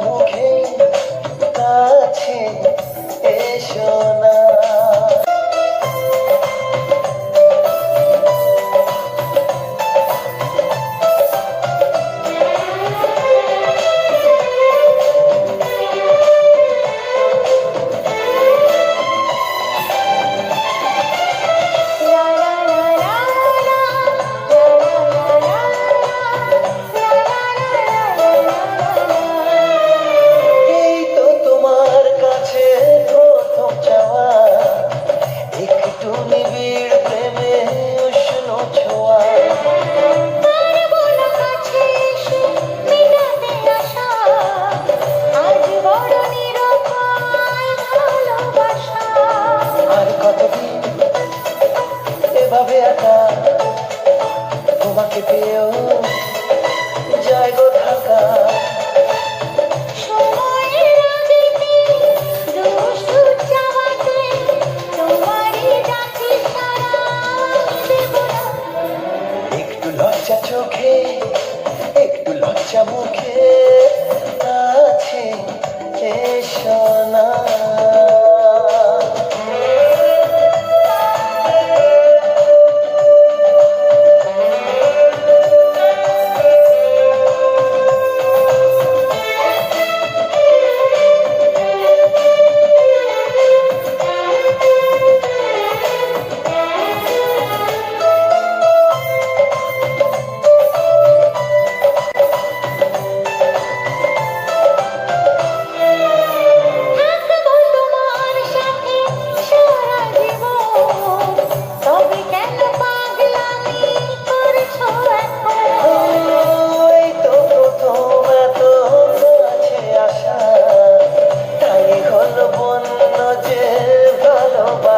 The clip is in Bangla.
মুখে কাছে এসো লজ্জা চোখে একটু লজ্জা মুখে